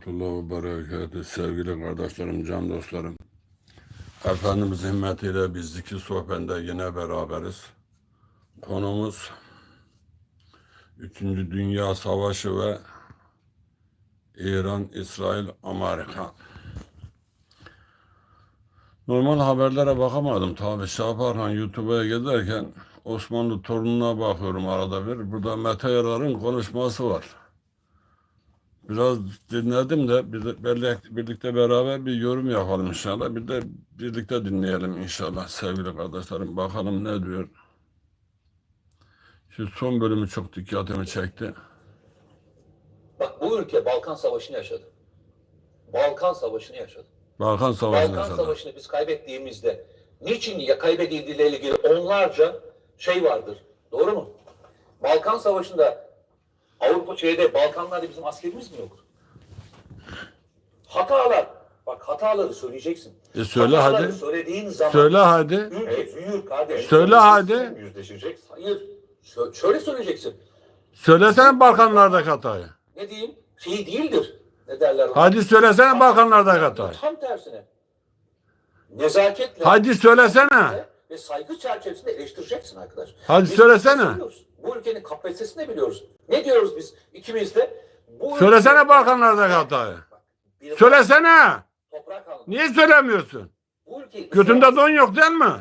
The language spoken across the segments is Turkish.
rahmetullahi ve berekatü. Sevgili kardeşlerim, can dostlarım. Efendimiz himmetiyle biz zikir sohbetinde yine beraberiz. Konumuz 3. Dünya Savaşı ve İran, İsrail, Amerika. Normal haberlere bakamadım tabi. Şaparhan YouTube'a giderken Osmanlı torununa bakıyorum arada bir. Burada Mete Yarar'ın konuşması var. Biraz dinledim de bir de birlik- birlikte beraber bir yorum yapalım inşallah. Bir de birlikte dinleyelim inşallah sevgili kardeşlerim. Bakalım ne diyor. Şu son bölümü çok dikkatimi çekti. Bak bu ülke Balkan Savaşı'nı yaşadı. Balkan Savaşı'nı yaşadı. Balkan Savaşı'nı Balkan yaşadı. Savaşı'nı biz kaybettiğimizde niçin ya kaybedildiğiyle ilgili onlarca şey vardır. Doğru mu? Balkan Savaşı'nda Avrupa şeyde Balkanlarda bizim askerimiz mi yoktu? Hatalar. Bak hataları söyleyeceksin. E söyle Hataları hadi. söylediğin zaman Söyle hadi. ülke büyür kardeş. Söyle hadi. Yüzleşeceksin. Hayır. Şö- şöyle söyleyeceksin. Söylesene Balkanlardaki hatayı. Ne diyeyim? Şey değildir. Ne derler? ona? Hadi söylesene Balkanlardaki hatayı. Tam tersine. Nezaketle Hadi söylesene. ve saygı çerçevesinde eleştireceksin arkadaş. Hadi Biz söylesene. biliyoruz. Bu ülkenin kapasitesini biliyoruz. Ne diyoruz biz ikimiz de? Bu Söylesene ülke- Balkanlardaki hatayı. Bir- Söylesene. Toprak alın. Niye söylemiyorsun? Bu ülkeyi Götünde don yok değil mi?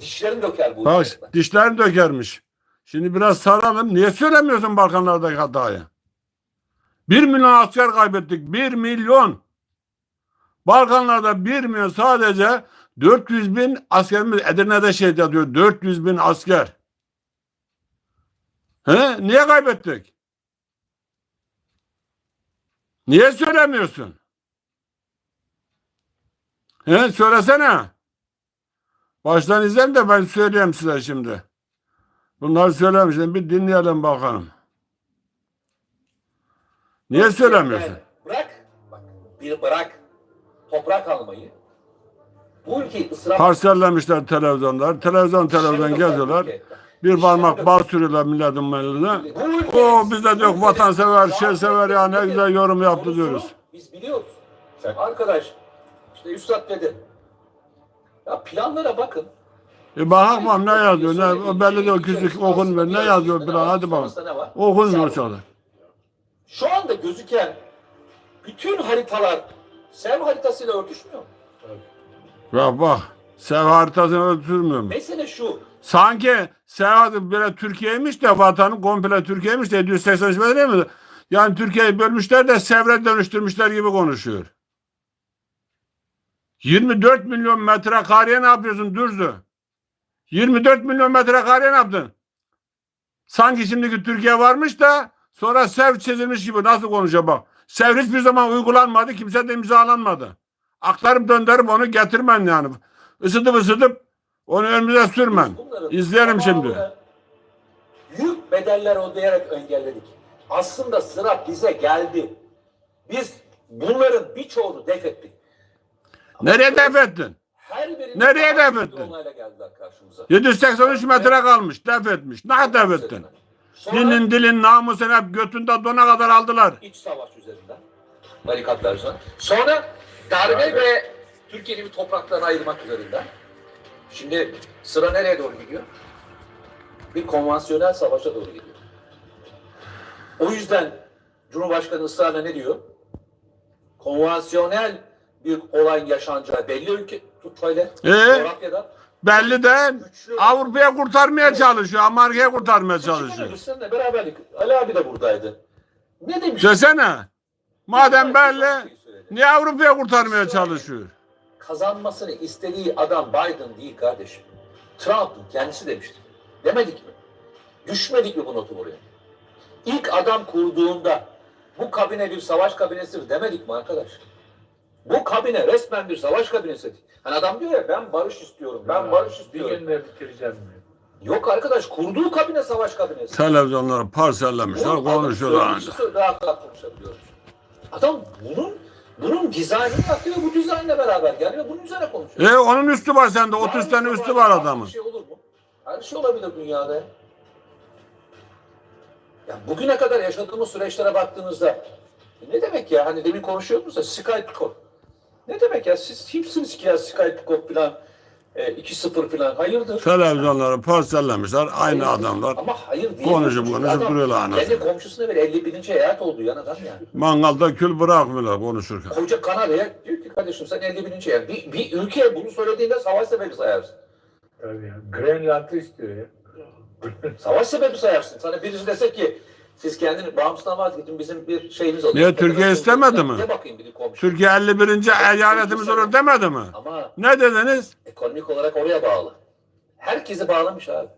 dişlerini döker bu Bak ülke. dişlerini dökermiş. Şimdi biraz saralım. Niye söylemiyorsun Balkanlardaki hatayı? Bir milyon asker kaybettik. Bir milyon. Balkanlarda bir milyon sadece 400 bin askerimiz Edirne'de şehit yatıyor. 400 bin asker. He? Niye kaybettik? Niye söylemiyorsun? He? Söylesene. Baştan izleyin de ben söyleyeyim size şimdi. Bunları söylemiştim. Bir dinleyelim bakalım. Niye söylemiyorsun? Bırak. Bak, bir bırak. Toprak almayı. Bu ülkeyi ısrar Parsellemişler televizyonlar. Televizyon televizyon geziyorlar. Bir parmak bal sürüyorlar milletin ülke- O biz de diyor vatansever, şey sever ya ne güzel yorum yaptı diyoruz. Biz biliyoruz. Arkadaş işte Üstad dedi. Ya planlara bakın. E bakalım ne yazıyor. Ne, o belli de o küçük okun ver. Ne yazıyor plan hadi bakalım. Sonrasında ne var? Okun Sen- diyor Şu anda gözüken bütün haritalar Sev haritasıyla örtüşmüyor. mu? Ya bak. Sev haritasını ötürmüyor mu? Mesele şu. Sanki seyahat böyle Türkiye'ymiş de vatanı komple Türkiye'ymiş de 783 metre mi? Yani Türkiye'yi bölmüşler de Sevr'e dönüştürmüşler gibi konuşuyor. 24 milyon metrekareye ne yapıyorsun Dürzü? 24 milyon metrekareye ne yaptın? Sanki şimdiki Türkiye varmış da sonra Sevr çizilmiş gibi nasıl konuşuyor bak. Sevr hiçbir zaman uygulanmadı. Kimse de imzalanmadı. Aktarıp döndürüp onu getirmen yani. Isıtıp ısıtıp onu önümüze. Bunların İzleyelim şimdi. Büyük bedeller ödeyerek engelledik. Aslında sıra bize geldi. Biz bunların birçoğunu def ettik. Nereye def ettin? Her Nereye def ettin? olayla geldiler karşımıza. 783 metre kalmış. Def etmiş. Ne def ettin? Dinin dilin namusun hep götünde dona kadar aldılar. iç savaş üzerinden. Barikatlar üzerinden. Sonra darbe ve Türkiye'nin bir topraklarını ayırmak üzerinden. Şimdi sıra nereye doğru gidiyor? Bir konvansiyonel savaşa doğru gidiyor. O yüzden Cumhurbaşkanı ısrarla ne diyor? Konvansiyonel bir olay yaşanacağı belli ülke şöyle Ee? coğrafyada. Belli de Avrupa'ya kurtarmaya çalışıyor. Amerika'ya kurtarmaya çalışıyor. Çalışıyor. Seninle beraberlik. Ali abi de buradaydı. Ne demiş? Desene. Madem belli niye Avrupa'ya kurtarmaya çalışıyor? Kazanmasını istediği adam Biden değil kardeşim. Trump'ın kendisi demişti. Demedik mi? Düşmedik mi bu notu buraya? İlk adam kurduğunda bu kabine bir savaş kabinesidir demedik mi arkadaş? Bu kabine resmen bir savaş kabinesi. Hani adam diyor ya ben barış istiyorum, ben barış Bir istiyorum. günde bitireceğim diyor. Yok arkadaş kurduğu kabine savaş kabinesi. Televizyonları parsellemişler konuşuyorlar. rahat konuşabiliyoruz. Adam bunun bunun dizaynını yapıyor, bu dizaynla beraber geliyor, bunun üzerine konuşuyor. E onun üstü var sende. 30 Yarın tane üstü var adamın. Bir şey olur mu? Her şey olabilir dünyada. ya. Bugüne kadar yaşadığımız süreçlere baktığınızda ne demek ya? Hani demin konuşuyordunuz ya Skype. Ne demek ya? Siz kimsiniz ki ya Skype falan e, 2-0 falan? Hayırdır? Televizyonları parsellemişler. Aynı Hayır. adamlar. Ama hayır değil. Konuşup konuşup adam duruyorlar anasını. Kendi komşusuna bile 51. hayat oldu yan adam yani. Mangalda kül bırakmıyorlar konuşurken. Koca Kanada'ya diyor ki kardeşim sen 51. hayat. Bir, bir ülke bunu söylediğinde savaş sebebi sayarsın. Tabii ya. Greenland'ı istiyor ya. Savaş sebebi sayarsın. Sana birisi dese ki siz kendini bağımsızdan vazgeçin bizim bir şeyimiz olur. Niye, Türkiye istemedi mi? Bakayım bir komşu. Türkiye 51. eyaletimiz olur demedi mi? Ama Ne dediniz? ekonomik olarak oraya bağlı. Herkesi bağlamış abi.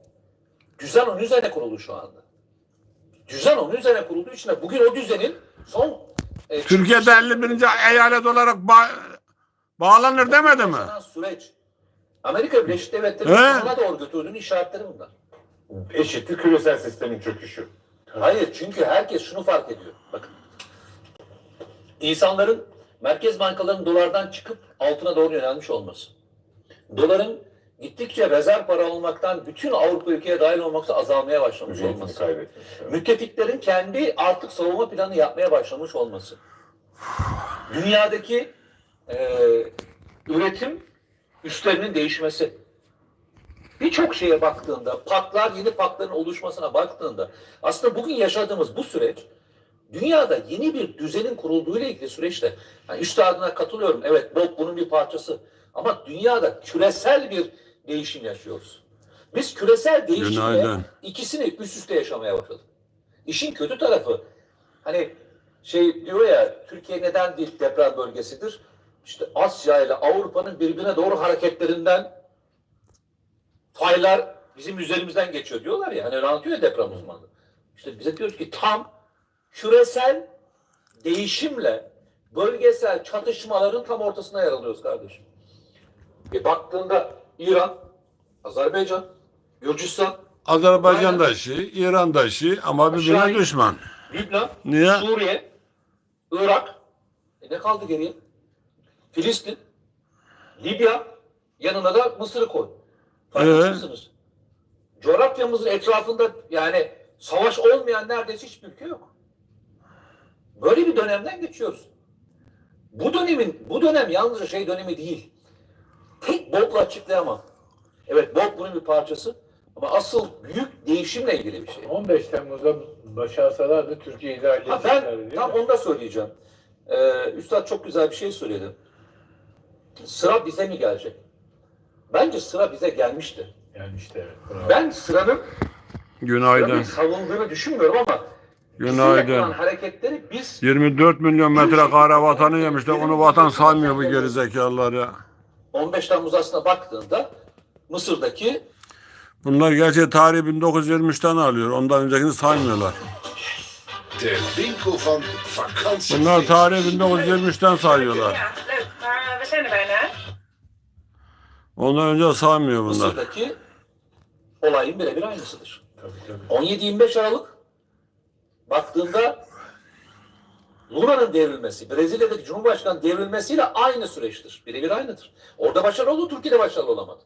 Düzen onun üzerine kurulu şu anda. Düzen onun üzerine kurulduğu için de bugün o düzenin son e, Türkiye'de 51. eyalet olarak ba- bağlanır demedi mi? yaşanan süreç Amerika Birleşik Devletleri'nin He? sonuna doğru götürdüğünün işaretleri bunlar. Eşittir küresel sistemin çöküşü. Hayır çünkü herkes şunu fark ediyor. Bakın. İnsanların merkez bankalarının dolardan çıkıp altına doğru yönelmiş olması. Doların gittikçe rezerv para olmaktan bütün Avrupa ülkeye dahil olmakta azalmaya başlamış Hüviyetini olması. kaybetmiş. Müttefiklerin kendi artık savunma planı yapmaya başlamış olması. Dünyadaki e, üretim üstlerinin değişmesi. Birçok şeye baktığında, paklar, yeni pakların oluşmasına baktığında aslında bugün yaşadığımız bu süreç dünyada yeni bir düzenin kurulduğuyla ilgili süreçte yani üstadına katılıyorum. Evet Bob bunun bir parçası. Ama dünyada küresel bir değişim yaşıyoruz. Biz küresel değişimle Günaydın. ikisini üst üste yaşamaya başladık. İşin kötü tarafı hani şey diyor ya Türkiye neden değil deprem bölgesidir? İşte Asya ile Avrupa'nın birbirine doğru hareketlerinden faylar bizim üzerimizden geçiyor diyorlar ya. Hani anlatıyor ya deprem uzmanı. İşte bize diyoruz ki tam küresel değişimle bölgesel çatışmaların tam ortasına yer alıyoruz kardeşim. E baktığında İran, Azerbaycan, Gürcistan, Azerbaycan da Şii, İran da Şii ama birbirine düşman. Lübnan, Niye? Suriye, Irak, e ne kaldı geriye? Filistin, Libya, yanına da Mısır'ı koy. Farkında Ee? Coğrafyamızın etrafında yani savaş olmayan neredeyse hiçbir ülke yok. Böyle bir dönemden geçiyoruz. Bu dönemin, bu dönem yalnızca şey dönemi değil. Tek Bob'la açıklayamam. Evet Bob bunun bir parçası ama asıl büyük değişimle ilgili bir şey. 15 Temmuz'da başarsalardı Türkiye'yi de Ha ben tam mi? onu da söyleyeceğim. Ee, Üstad çok güzel bir şey söyledi. Sıra bize mi gelecek? Bence sıra bize gelmişti. Yani işte evet. bravo. Ben sıranın Günaydın. sıranın savunduğunu düşünmüyorum ama Günaydın. yapılan hareketleri biz 24 milyon metrekare vatanı yemişler. Onu vatan saymıyor bu gerizekalılar ya. 15 Temmuz aslında baktığında Mısır'daki Bunlar gerçi tarihi 1923'ten alıyor. Ondan öncekini saymıyorlar. De. Bunlar tarihi 1923'ten sayıyorlar. Ondan önce saymıyor bunlar. Mısır'daki olayın birebir aynısıdır. Tabii, tabii. 17-25 Aralık baktığında Luna'nın devrilmesi, Brezilya'daki Cumhurbaşkanı devrilmesiyle aynı süreçtir. Birebir aynıdır. Orada başarılı oldu, Türkiye'de başarılı olamadı.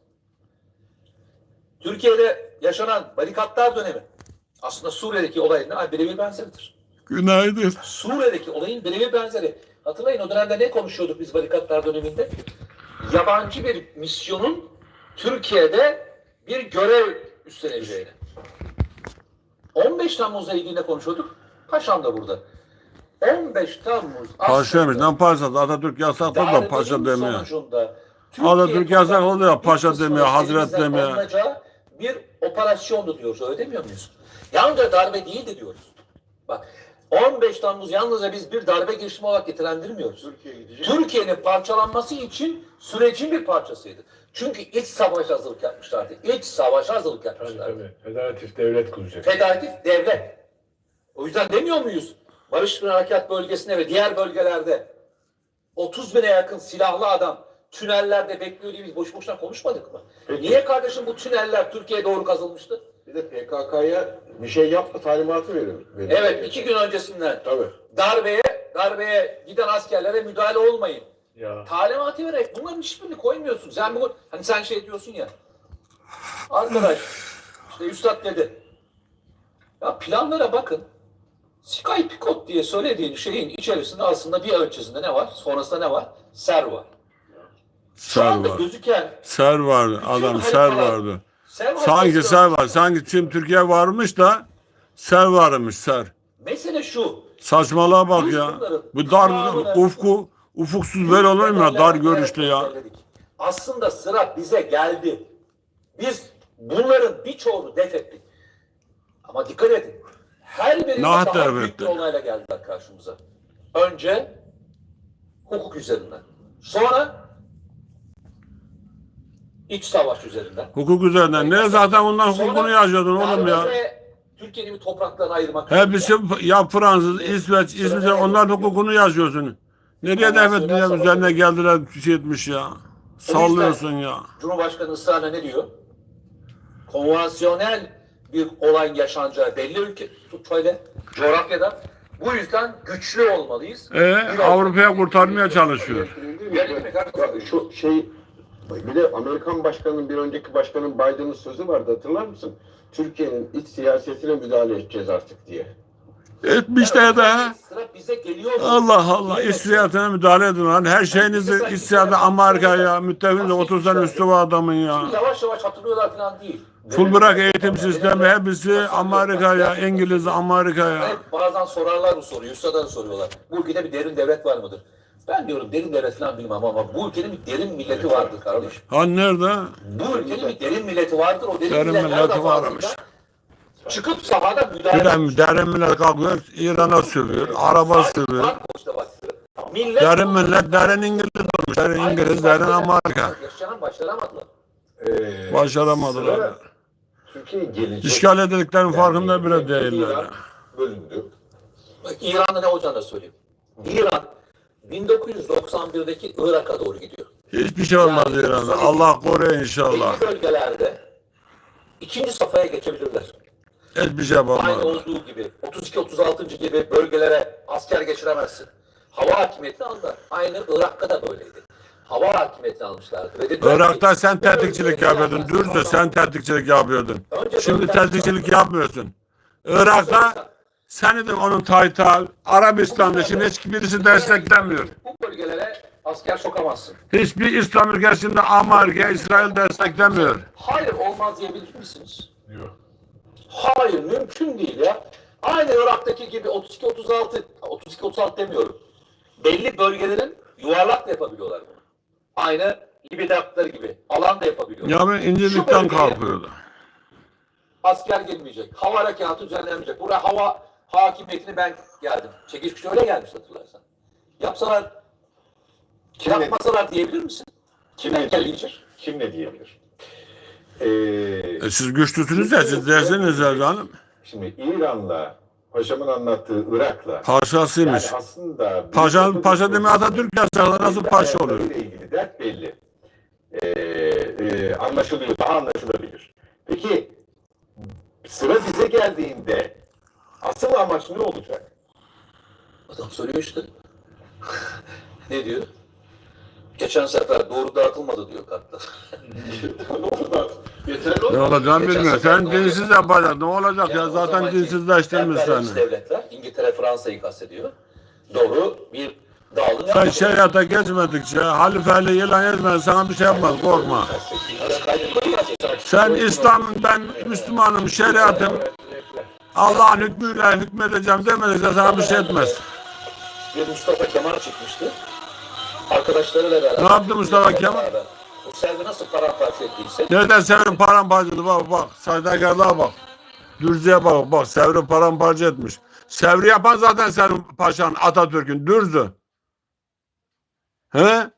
Türkiye'de yaşanan barikatlar dönemi aslında Suriye'deki olayın birebir benzeridir. Günaydın. Suriye'deki olayın birebir benzeri. Hatırlayın o dönemde ne konuşuyorduk biz barikatlar döneminde? Yabancı bir misyonun Türkiye'de bir görev üstleneceğini. 15 Temmuz'la ilgili ne konuşuyorduk? Paşam da burada. 15 Temmuz Paşaymış. Lan paşa. Atatürk yasakladı da paşa demiyor. Atatürk yasakladı ya, bir paşa demiyor, hazret demiyor. bir operasyondu diyoruz. Öyle demiyor muyuz? Yalnızca darbe değildi diyoruz. Bak 15 Temmuz yalnızca biz bir darbe girişimi olarak nitelendirmiyoruz. Türkiye'nin parçalanması için sürecin bir parçasıydı. Çünkü iç savaş hazırlık yapmışlardı. İç savaş hazırlık Tabii yapmışlardı. tabii. Federatif devlet kuracak. Federatif devlet. O yüzden demiyor muyuz? Barış Pınar Harekat Bölgesi'nde ve diğer bölgelerde 30 bine yakın silahlı adam tünellerde bekliyor diye biz boş boşuna konuşmadık mı? Niye kardeşim bu tüneller Türkiye'ye doğru kazılmıştı? Bir de PKK'ya bir şey yapma talimatı veriyor. veriyor. Evet iki gün öncesinden Tabii. darbeye darbeye giden askerlere müdahale olmayın. Ya. Talimatı vererek bunların hiçbirini koymuyorsun. Sen bugün hani sen şey diyorsun ya. Arkadaş işte üstad dedi. Ya planlara bakın. Sky Picot diye söylediğin şeyin içerisinde aslında bir ölçüsünde ne var? Sonrasında ne var? Ser var. Ser var. gözüken Ser vardı. Adam ser vardı. Ser. Sanki ser var. Sanki tüm Türkiye varmış da ser varmış ser. Mesele şu. Saçmalığa bak ya. Bu dar ufku ufuksuz böyle olur mu ya dar görüşlü ya. Aslında sıra bize geldi. Biz bunların birçoğunu def ettik. Ama dikkat edin. Her Nahat daha büyük bir olayla geldiler karşımıza. Önce hukuk üzerinden. Sonra iç savaş üzerinden. Hukuk üzerinden. Ne zaten ondan hukukunu yazıyordun oğlum ya. Türkiye'nin bir topraklarını ayırmak. Hepsi ya Fransız, İsveç, İsviçre onların hukukunu yazıyorsun. Nereye devlet üzerine geldiler şey etmiş ya. Sallıyorsun ya. Cumhurbaşkanı ısrarla ne diyor? Konvansiyonel bir olay yaşanacağı belli ülke şöyle coğrafyada. Bu yüzden güçlü olmalıyız. E, Avrupa'ya kurtarmaya çalışıyor. Şu şey bir de Amerikan başkanının bir önceki başkanın Biden'ın sözü vardı hatırlar mısın? Türkiye'nin iç siyasetine müdahale edeceğiz artık diye. Etmişler de. Sıra bize geliyor. Allah Allah iç siyasetine müdahale edin lan. Her şeyinizi iç siyasete Amerika'ya, müttefik 30 sene üstü var adamın ya. Şimdi yavaş yavaş hatırlıyorlar falan değil. Full bırak eğitim sistemi hepsi Amerika'ya, İngiliz Amerika'ya. Hep bazen sorarlar bu soruyu. Üstad'a da soruyorlar. Bu ülkede bir derin devlet var mıdır? Ben diyorum derin devlet falan bilmem ama bu ülkenin bir derin milleti vardır kardeşim. Ha nerede? Bu ülkenin bir derin milleti vardır. O derin, Derin milletler milleti varmış. Çıkıp sahada müdahale Derin, derin millet kalkıyor, İran'a sürüyor, araba bak. Millet Derin millet, derin İngiliz olmuş. Derin İngiliz, derin Amerika. Yaşanan başaramadılar. Ee, Başaramadılar. Türkiye gelecek. İşgal edildiklerinin farkında bile değiller. Bölündü. Bak İran'da ne olacağını da söyleyeyim. İran 1991'deki Irak'a doğru gidiyor. Hiçbir şey olmaz İran'da. Allah koruyor inşallah. Belli bölgelerde ikinci safhaya geçebilirler. Hiçbir şey Aynı yapamaz. olduğu gibi 32-36. gibi bölgelere asker geçiremezsin. Hava hakimiyetini aldılar. Aynı Irak'ta da böyleydi. Hava hakimiyetini almışlardı. Ve dediler ki, Irak'ta sen tetikçilik yapıyordun. Dürüstçe sen tetikçilik yapıyordun. Şimdi tetikçilik yapmıyorsun. Irak'ta seni de onun tayta Arabistan'da şimdi hiç birisi desteklemiyor. bu bölgelere asker sokamazsın. Hiçbir İslam ülkesinde Amerika, İsrail desteklemiyor. Hayır olmaz diyebilir misiniz? Yok. Hayır mümkün değil ya. Aynı Irak'taki gibi 32-36, 32-36 demiyorum. Belli bölgelerin yuvarlak da yapabiliyorlar bunu. Aynı yaptıkları gibi. Alan da yapabiliyorlar. Ya ben İncirlik'ten kalkıyordu. Asker gelmeyecek. Hava harekatı düzenlenmeyecek. Buraya hava hakimiyetini ben geldim. Çekiş öyle gelmiş hatırlarsan. Yapsalar, yapmasalar diyebilir misin? Kim engelleyecek? Kim ne diyebilir? Ee, E siz güçlüsünüz ya siz dersiniz ya canım. şimdi İran'la Paşamın anlattığı Irak'la Paşasıymış. yani aslında Paşa, paşa deme Atatürk yasağı nasıl paşa oluyor? ile ilgili dert belli. Ee, e, anlaşılıyor, daha anlaşılabilir. Peki sıra bize geldiğinde asıl amaç ne olacak? Adam söylüyor işte. ne diyor? Geçen sefer doğru dağıtılmadı diyor kartlar. ne olacak? Yeterli Ne olmaz. olacağını Geçen bilmiyorum. sefer Sen ne dinsiz olacak? yapacaksın. Ne olacak ya? O Zaten zamanki dinsizleştirmiş emperyalist seni. devletler, İngiltere, Fransa'yı kastediyor. Doğru bir dağılım Sen yapmadı. şeriata geçmedikçe, halifeli ilan etmeden sana bir şey yapmaz. Korkma. Sen İslam, ben Müslümanım, şeriatım, Allah'ın hükmüyle hükmedeceğim demedikçe sana bir şey etmez. Bir Mustafa Kemal çıkmıştı. Arkadaşlarıyla beraber. Ne yaptı Mustafa Kemal? Bu selvi nasıl paramparça ettiyse Nereden Sevr'in paramparçası bak bak. Saydakarlığa bak. Dürzüye bak bak. Sevr'i paramparça etmiş. Sevr'i yapan zaten Sevri Paşa'nın Atatürk'ün dürzü. He?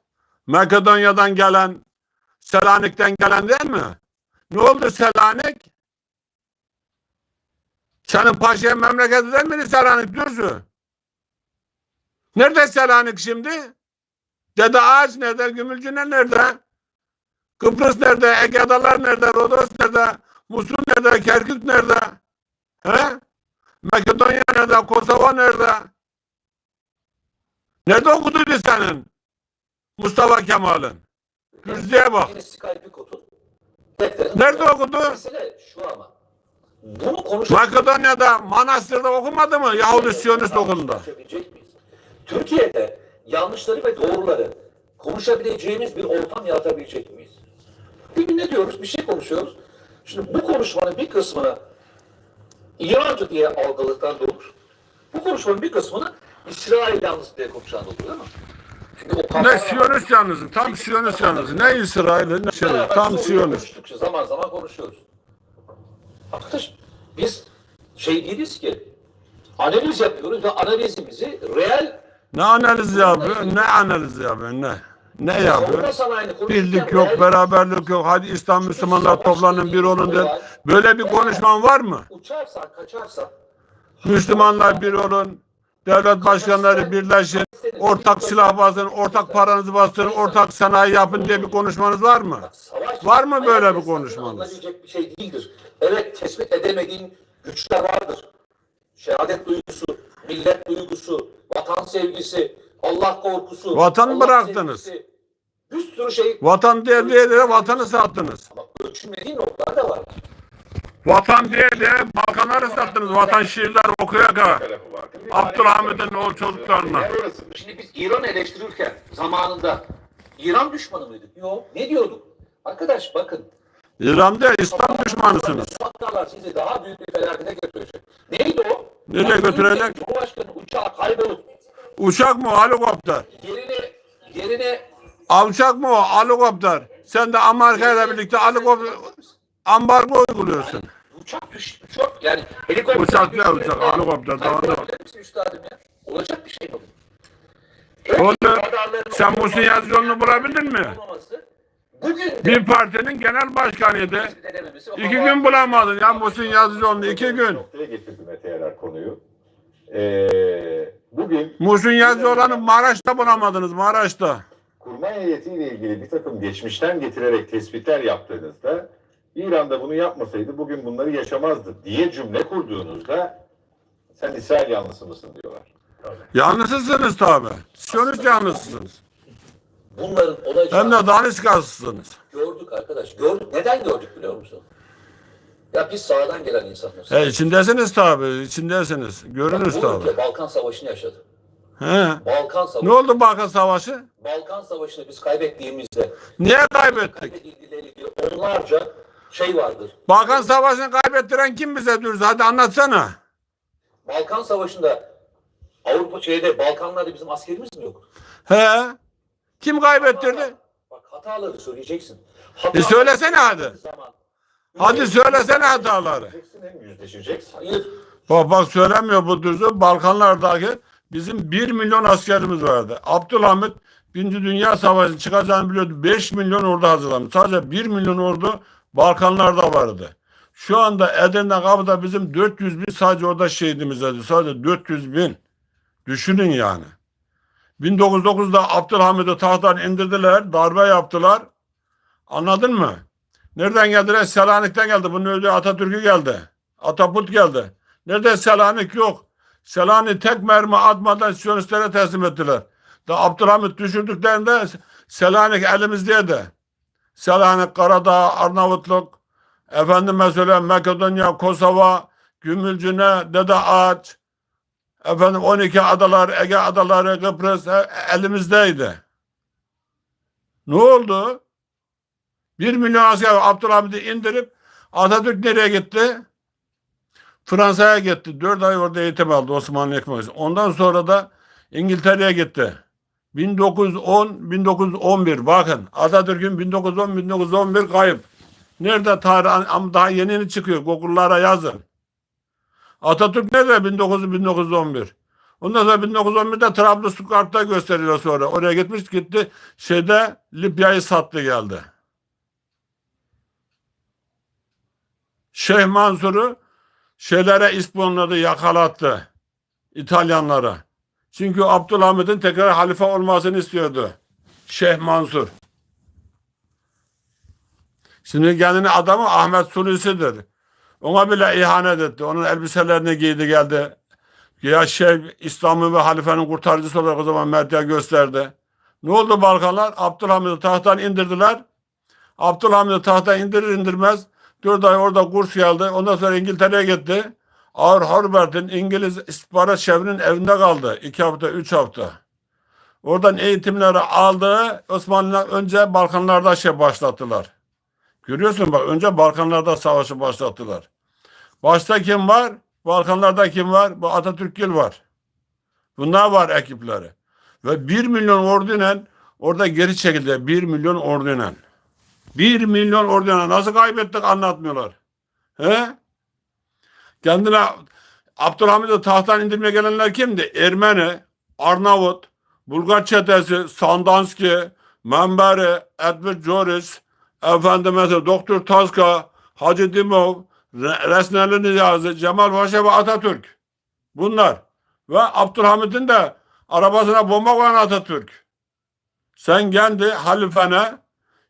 Makedonya'dan gelen Selanik'ten gelen değil mi? Ne oldu Selanik? Senin paşaya memleketi değil miydi Selanik dürzü? Nerede Selanik şimdi? Dede Ağaç nerede? Gümülcüne nerede? Kıbrıs nerede? Ege Adalar nerede? Rodos nerede? Musul nerede? Kerkük nerede? He? Makedonya nerede? Kosova nerede? Nerede okuduydu senin? Mustafa Kemal'in. Düzlüğe bak. Nerede okudu? Mesele şu ama. Bunu konuşabilecek Makedonya'da Manastır'da okumadı mı? Yahudi Siyonist okulunda. Türkiye'de yanlışları ve doğruları konuşabileceğimiz bir ortam yaratabilecek miyiz? Bir gün ne diyoruz? Bir şey konuşuyoruz. Şimdi bu konuşmanın bir kısmını İrancı diye algıladıktan doğru. Bu konuşmanın bir kısmını İsrail yanlısı diye konuşan da olur değil mi? Ne Siyonist yalnızı. Tam Siyonist yalnızı. Ne İsrail'i ne şey. Tam Siyonist. zaman zaman konuşuyoruz. Arkadaş biz şey değiliz ki analiz yapıyoruz ve analizimizi reel Ne analiz yapıyor? Ne analiz yapıyor? Ne? Ne yapıyor? Birlik yok, beraberlik yok. Hadi İslam Müslümanlar toplanın bir olun de. Böyle bir konuşman var mı? Uçarsan kaçarsan Müslümanlar bir olun. Devlet başkanları birleşin. Ortak silah basın, ortak paranızı bastırın, ortak sanayi yapın diye bir konuşmanız var mı? Var mı böyle bir konuşmanız? bir şey değildir. Evet tespit edemediğin güçler vardır. Şehadet duygusu, millet duygusu, vatan sevgisi, Allah korkusu. Vatan Allah bıraktınız. sevgisi, Bir sürü şey Vatan diye diye vatanı sattınız. ama ölçülmediğin noktalar da var. Vatan diye de Balkanları sattınız. Vatan şiirler var. Bir Abdülhamid'in o çocuklarına. Şimdi biz İran eleştirirken zamanında İran düşmanı mıydık? Yok. Ne diyorduk? Arkadaş bakın. İran'da İslam düşmanısınız. Hatalar sizi daha büyük bir felakete götürecek. Neydi o? Nereye Yani götürecek? Cumhurbaşkanı uçağı kaybolup Uçak mı helikopter? yerine yerine Alçak mı o helikopter? Sen de Amerika ile birlikte helikopter ambargo uyguluyorsun. uçak düş uçak yani helikopter Uçak ne uçak? Helikopter, tamam. misin üstadım ya? Olacak bir şey mi? bu? Oğlum, sen Muhsin Yazıcıoğlu'nu bulabildin mi? Bugün de Bir partinin genel başkanıydı. o İki gün bulamadın ya Muhsin Yazıcıoğlu'nu iki gün. Noktaya getirdi Mete Yarar konuyu. Ee, bugün Muhsin Yazıcıoğlu'nu Maraş'ta bulamadınız Maraş'ta. kurmay heyetiyle ilgili bir takım geçmişten getirerek tespitler yaptığınızda İran'da bunu yapmasaydı bugün bunları yaşamazdı diye cümle kurduğunuzda sen İsrail yanlısı mısın diyorlar. Yanlışsınız tabi. Siyonist yanlışsınız. bunların olacağını Hem de daniskasısınız. gördük arkadaş. Gördük. Neden gördük biliyor musun? Ya biz sağdan gelen insanlarız. He içindesiniz tabi. içindesiniz. Görünüz Bu tabi. ülke Balkan Savaşı'nı yaşadı. He. Balkan Savaşı. Ne oldu Balkan Savaşı? Balkan Savaşı'nı biz kaybettiğimizde Niye kaybettik? kaybedildiğiyle ilgili onlarca şey vardır. Balkan Savaşı'nı kaybettiren kim bize dürüst? Hadi anlatsana. Balkan Savaşı'nda Avrupa şeyde Balkanlarda bizim askerimiz mi yoktu? He. Kim kaybettirdi? Bak hataları söyleyeceksin. E Hata söylesene hadi. zaman. Hadi söylesene hataları. Yüzleşeceksin hem yüzleşeceksin. Hayır. Bak bak söylemiyor bu düzü. Balkanlardaki bizim 1 milyon askerimiz vardı. Abdülhamit Birinci Dünya Savaşı çıkacağını biliyordu. 5 milyon ordu hazırlamış. Sadece 1 milyon ordu Balkanlarda vardı. Şu anda Edirne Kapı'da bizim 400 bin sadece orada şehidimiz vardı. Sadece 400 bin. Düşünün yani. 1909'da Abdülhamid'i tahttan indirdiler. Darbe yaptılar. Anladın mı? Nereden geldiler? Selanik'ten geldi. Bunun öldüğü Atatürk'ü geldi. Atapult geldi. Nerede Selanik yok. Selanik tek mermi atmadan Siyonistlere teslim ettiler. Da Abdülhamit düşürdüklerinde Selanik elimizdeydi. Selanik, Karadağ, Arnavutluk, efendime söyleyeyim Makedonya, Kosova, Gümülcine, Dede Ağaç, efendim 12 adalar, Ege adaları, Kıbrıs e- elimizdeydi. Ne oldu? Bir milyon asker Abdülhamid'i indirip Atatürk nereye gitti? Fransa'ya gitti. Dört ay orada eğitim aldı Osmanlı Ekmeği. Ondan sonra da İngiltere'ye gitti. 1910-1911 bakın Atatürk'ün 1910-1911 kayıp. Nerede tarih ama daha yeni yeni çıkıyor. Google'lara yazın. Atatürk nerede 1900-1911? Ondan sonra 1911'de Trablusgarp'ta gösteriyor sonra. Oraya gitmiş gitti. Şeyde Libya'yı sattı geldi. Şeyh Mansur'u şeylere ispiyonladı, yakalattı. İtalyanlara. Çünkü Abdülhamid'in tekrar halife olmasını istiyordu. Şeyh Mansur. Şimdi kendini adamı Ahmet Sulusi'dir. Ona bile ihanet etti. Onun elbiselerini giydi geldi. Ya şey İslam'ı ve halifenin kurtarıcısı olarak o zaman medya gösterdi. Ne oldu Balkanlar? Abdülhamid'i tahttan indirdiler. Abdülhamid'i tahttan indirir indirmez Dört ay orada kurs geldi. Ondan sonra İngiltere'ye gitti. Ağır Harbert'in İngiliz istihbarat şefinin evinde kaldı. iki hafta, üç hafta. Oradan eğitimleri aldı. Osmanlılar önce Balkanlarda şey başlattılar. Görüyorsun bak önce Balkanlarda savaşı başlattılar. Başta kim var? Balkanlarda kim var? Bu Atatürkgil var. Bunlar var ekipleri. Ve 1 milyon orduyla orada geri çekildi. 1 milyon orduyla. 1 milyon orduyla nasıl kaybettik anlatmıyorlar. He? Kendine Abdülhamid'i tahttan indirmeye gelenler kimdi? Ermeni, Arnavut, Bulgar çetesi, Sandanski, Memberi, Edward Joris, efendim mesela Doktor Taska, Hacı Dimov, Re- Resneli Niyazi, Cemal Paşa ve Atatürk. Bunlar. Ve Abdülhamid'in de arabasına bomba koyan Atatürk. Sen kendi halifene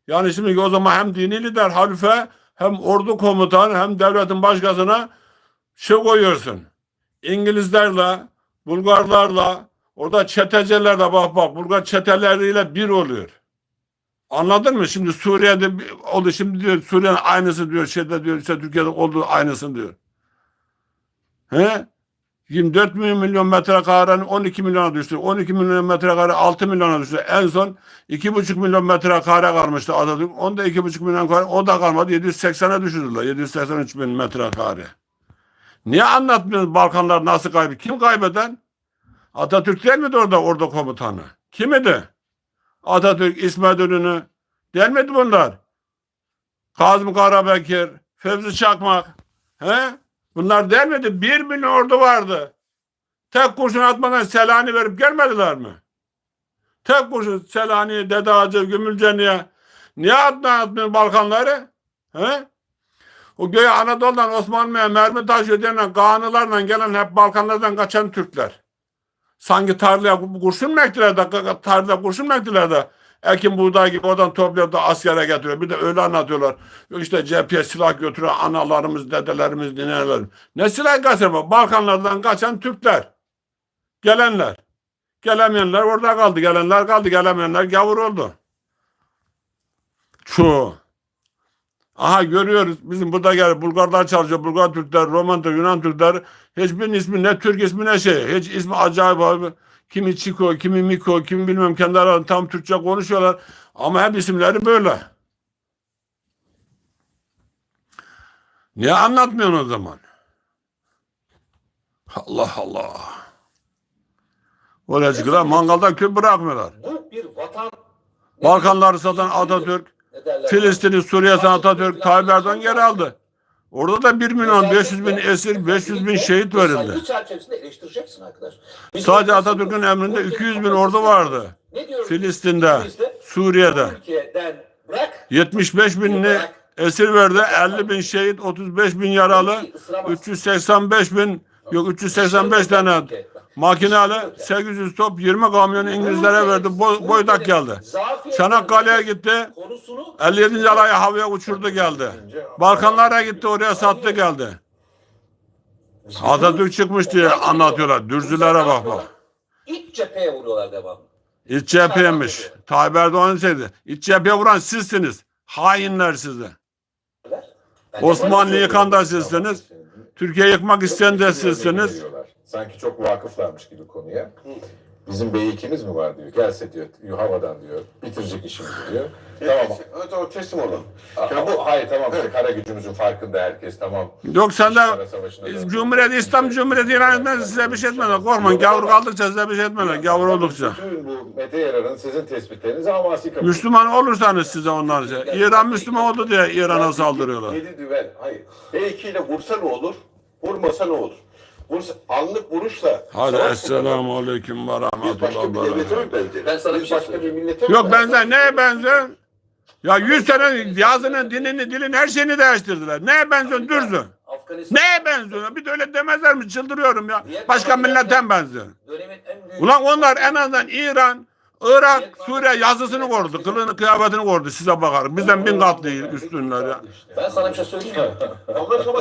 yani şimdi o zaman hem dini lider halife hem ordu komutanı hem devletin başkasına şey koyuyorsun. İngilizlerle, Bulgarlarla, orada çetecilerle bak bak Bulgar çeteleriyle bir oluyor. Anladın mı? Şimdi Suriye'de oldu şimdi diyor Suriye'nin aynısı diyor şeyde diyor işte Türkiye'de olduğu aynısını diyor. He? 24 milyon metrekarenin 12 milyona düştü. 12 milyon metrekare 6 milyona düştü. En son 2,5 milyon metrekare kalmıştı Atatürk. Onda 2,5 milyon kare o da kalmadı. 780'e düşürdüler. 783 bin metrekare. Niye anlatmıyorsunuz Balkanlar nasıl kaybı? Kim kaybeden? Atatürk değil miydi orada orada komutanı? Kim idi? Atatürk, İsmet İnönü değil miydi bunlar? Kazım Karabekir, Fevzi Çakmak. He? Bunlar değil miydi? Bir milyon ordu vardı. Tek kurşun atmadan Selanik verip gelmediler mi? Tek kurşun Selanik, Dede Ağacı, Gümülceni'ye. Niye atma atmıyor Balkanları? He? O göğe Anadolu'dan Osmanlı'ya mermi taşıyor denen Kağanılarla gelen hep Balkanlardan kaçan Türkler. Sanki tarlaya kurşun mu de tarlaya kurşun mu de ekin buğday gibi oradan toplayıp da askere getiriyor. Bir de öyle anlatıyorlar. İşte cepheye silah götürüyor analarımız, dedelerimiz, ninelerimiz. Ne silah kaçırma? Balkanlardan kaçan Türkler. Gelenler. Gelemeyenler orada kaldı. Gelenler kaldı. Gelemeyenler gavur oldu. Çoğu. Aha görüyoruz. Bizim burada gel Bulgarlar çalışıyor. Bulgar Türkler, Roman Türk, Yunan Türkler. Hiçbirinin ismi ne Türk ismi ne şey. Hiç ismi acayip abi. Kimi Çiko, kimi Miko, kimi bilmem kendi aralarında tam Türkçe konuşuyorlar. Ama hep isimleri böyle. Niye anlatmıyorsun o zaman? Allah Allah. Oraya çıkıyorlar mangalda kül bırakmıyorlar. Bu bir vatan Balkanları satan Atatürk? Filistin'i Suriye satan Atatürk, Tayyip Erdoğan geri aldı. Orada da 1 milyon 500 bin esir, 500 bin şehit verildi. Sadece Atatürk'ün emrinde bu 200 bin ordu vardı. Filistin'de, Suriye'de. bu ülkeden bırak 75 binini esir verdi, 50 bin şehit, 35 bin yaralı, 385 bin, yok 385 tane makinalı, 800 top, 20 kamyon İngilizlere verdi, boy, boydak geldi. Çanakkale'ye gitti, konusunu 57. alayı havaya uçurdu geldi. Balkanlara gitti, oraya sattı geldi. Atatürk çıkmış diye anlatıyorlar. Dürzülere bak bak. İlk cepheye vuruyorlar devamlı. İç cepheymiş. Tayyip Erdoğan söyledi. İç cepheye vuran sizsiniz. Hainler sizi. Osmanlı böyle yıkan da sizsiniz. Türkiye yıkmak isteyen de sizsiniz. Sanki çok vakıflarmış gibi konuya. Bizim B2'miz mi var diyor. Gelse diyor havadan diyor. Bitirecek işimizi diyor. tamam. Evet, o teslim olun. Ya bu hayır tamam işte kara gücümüzün farkında herkes tamam. Yok sen de Kara Savaşı'na da- Cumhuriyet, İslam Cumhuriyeti ilan size bir şey etmezler. Korkmayın gavur kaldıkça size bir şey etmezler. Gavur oldukça. Bütün bu Mete Yarar'ın sizin tespitleriniz amasi kabul. Müslüman olursanız size ondan şey. İran Müslüman oldu diye İran'a saldırıyorlar. Yedi düvel. Hayır. B2 ile vursa ne olur? Vurmasa ne olur? Vursa, anlık vuruşla. Hadi esselamu aleyküm ve. Biz başka rahmetullah. bir devlete mi benzeriz? Ben sana bir Biz şey başka bir söyleyeyim. millete mi Yok benzeriz? benzer. Neye benzer? Ya yüz sene yazını, dilini, dilini her şeyini değiştirdiler. Neye benziyorsun dürzü? Afganistan Neye benziyorsun? Bir de öyle demezler mi? Çıldırıyorum ya. Başka milletten benziyor. dönemin en büyük Ulan onlar en azından İran, Irak, Suriye yazısını korudu. Kılını kıyafetini korudu. Size bakar. Bizden bin kat değil üstünler ya. Ben sana bir şey söyleyeyim mi?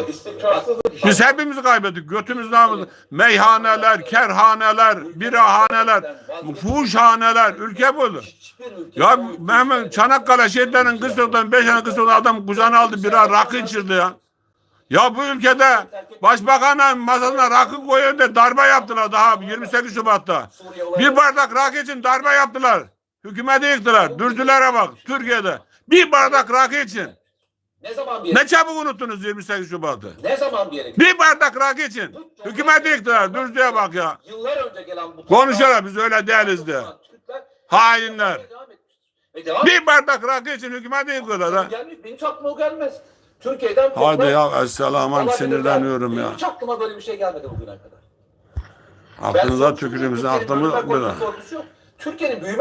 İstikrarsızlık Biz hepimiz kaybettik. Götümüz namımız. Meyhaneler, kerhaneler, birahaneler, fuhuşhaneler. Ülke ülke Ya Mehmet Çanakkale şehitlerinin kısırdan beş tane kısırdan adam kucağına aldı bira rakı içirdi ya. Ya bu ülkede başbakanın masasına rakı koyuyor da darbe yaptılar daha 28 Şubat'ta. Bir bardak rakı için darbe yaptılar. Hükümeti yıktılar. Dürzülere bak Türkiye'de. Bir bardak rakı için. Ne zaman bir Ne çabuk unuttunuz 28 Şubat'ı. ne zaman bir Bir bardak rakı için. Hükümeti yıktılar. Dürzüye bak ya. Yıllar önce gelen bu Konuşuyorlar biz öyle değiliz de. Hainler. Bir bardak rakı için hükümeti yıkıyorlar ha. Gelmiş, benim aklıma gelmez. Türkiye'den Hadi ya Esselaman sinirleniyorum ya. Hiç aklıma böyle bir şey gelmedi bugüne kadar. Aklınıza tükürüğümüzün aklımı böyle. Türkiye'nin büyüme